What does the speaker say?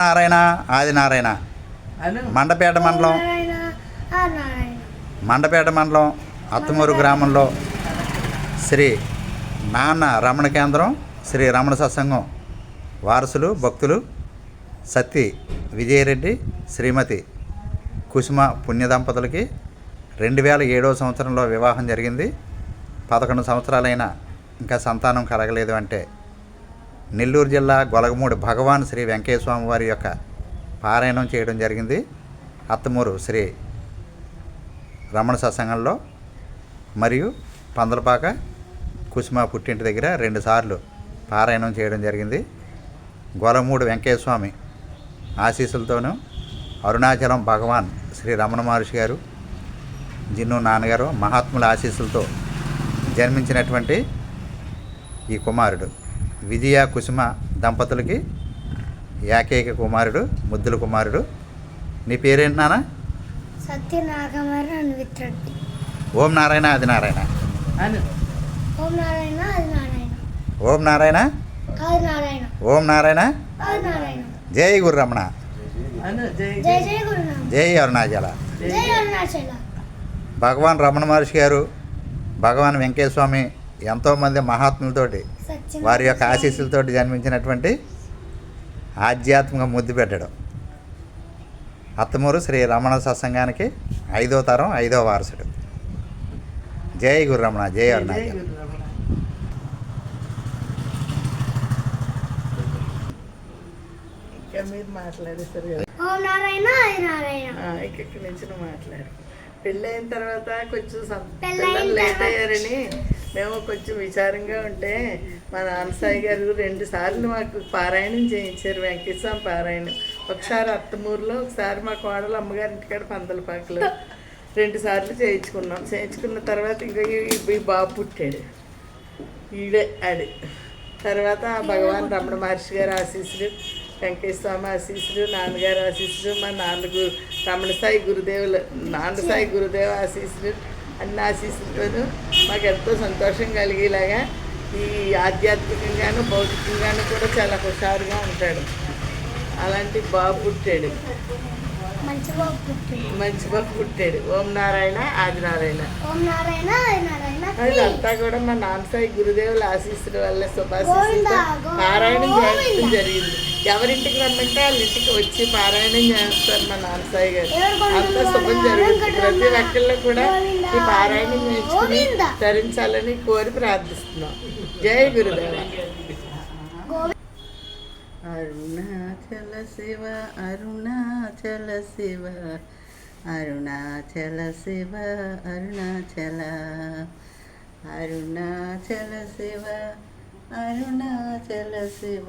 నారాయణ ఆదినారాయణ అను. మండపేట మండలం. నారాయణ నారాయణ. మండపేట మండలం అత్తమూరు గ్రామంలో శ్రీ నాన్న రమణ కేంద్రం శ్రీ రమణ సత్సంగం వారసులు భక్తులు సత్తి విజయరెడ్డి శ్రీమతి కుసుమ పుణ్య దంపతులకి రెండు వేల ఏడవ సంవత్సరంలో వివాహం జరిగింది. పదకొండు సంవత్సరాలైనా ఇంకా సంతానం కలగలేదు అంటే నెల్లూరు జిల్లా గొలగమూడి భగవాన్ శ్రీ వెంకటేశ్వర వారి యొక్క పారాయణం చేయడం జరిగింది. అత్తమూరు శ్రీ రమణ సత్సంగంలో మరియు పందలపాక కుసుమ పుట్టింటి దగ్గర రెండుసార్లు పారాయణం చేయడం జరిగింది. గొలమూడు వెంకయ్య ఆశీస్సులతోనూ అరుణాచలం భగవాన్ శ్రీ రమణ మహర్షి గారు జిన్ను నాన్నగారు మహాత్ముల ఆశీస్సులతో జన్మించినటువంటి ఈ కుమారుడు. విజయ కుసుమ దంపతులకి ఏకైక కుమారుడు ముద్దుల కుమారుడు. నీ పేరేంటి నాన్న? అన్విత్రెడ్డి ఓం నారాయణ ఆది నారాయణ. అను. ఓం నారాయణ అది నారాయణ. ఓం నారాయణ? అది నారాయణ. ఓం నారాయణ? అది నారాయణ. జై గురురమణ. జై అరుణాచల. భగవాన్ రమణ మహర్షి గారు భగవాన్ వెంకయ్య స్వామి ఎంతోమంది మహాత్ములతోటి వారి యొక్క ఆశీస్సులతోటి జన్మించినటువంటి ఆధ్యాత్మిక ముద్దు పెట్టడం. అత్తమూరు శ్రీ రమణ సత్సంగానికి ఐదో తరం ఐదో వారసుడు. జై గురురమణ జై జై అరుణాచల. మీరు మాట్లాడేస్తారు కదా. ఇక్కడి నుంచి మాట్లాడు. పెళ్ళైన తర్వాత కొంచెం లేట్ అయ్యారని మేము కొంచెం విచారంగా ఉంటే మా నాన్నసాయి గారు రెండు సార్లు మాకు పారాయణం చేయించారు వెంకటస్వామి పారాయణం. ఒకసారి అత్తమూరులో ఒకసారి మా కోడలు అమ్మగారి ఇంటికాడ పందలపాకలో. రెండు సార్లు చేయించుకున్నాం. చేయించుకున్న తర్వాత ఇంకా ఈ- బాబు పుట్టాడు. ఈడే ఆడు. తర్వాత భగవాన్ రమణ మహర్షి గారు ఆశీస్సులు వెంకటేశ్వర ఆశీస్సులు నాన్నగారు ఆశీస్సులు మా నాన్న గు రమణ సాయి గురుదేవులు నాన్న సాయి గురుదేవ ఆశీస్సులు అన్ని ఆశీస్సులతోనూ మాకు ఎంతో సంతోషం కలిగేలాగా ఈ ఆధ్యాత్మికంగాను భౌతికంగాను కూడా చాలా హుషారుగా ఉంటాడు. అలాంటి బాబు పుట్టాడు. మంచి బాబు పుట్టింది మంచి బాబు పుట్టాడు. ఓం నారాయణ ఆది నారాయణ ఓం నారాయణ అది నారాయణ ఇదంతా కూడా మా నాన్న సాయి గురుదేవుల ఆశీస్సుల వల్ల శుభాశీస్సులతో గోవిందా. జరిగింది. ఎవరింటికి రమ్మంటే వాళ్ళ ఇంటికి వచ్చి పారాయణం చేస్తారు మా నాన్న సాయి గారు అంతా శుభం జరుగుతుంది. ప్రతి ఒక్కళ్ళు కూడా ఈ పారాయణం నేర్చుకుని గోవిందా. ధరించాలని కోరి ప్రార్థిస్తున్నాం. జై గురుదేవ. అరుణాచల శివ అరుణాచల శివ అరుణాచల శివ అరుణాచల. అరుణాచల శివ అరుణాచల శివ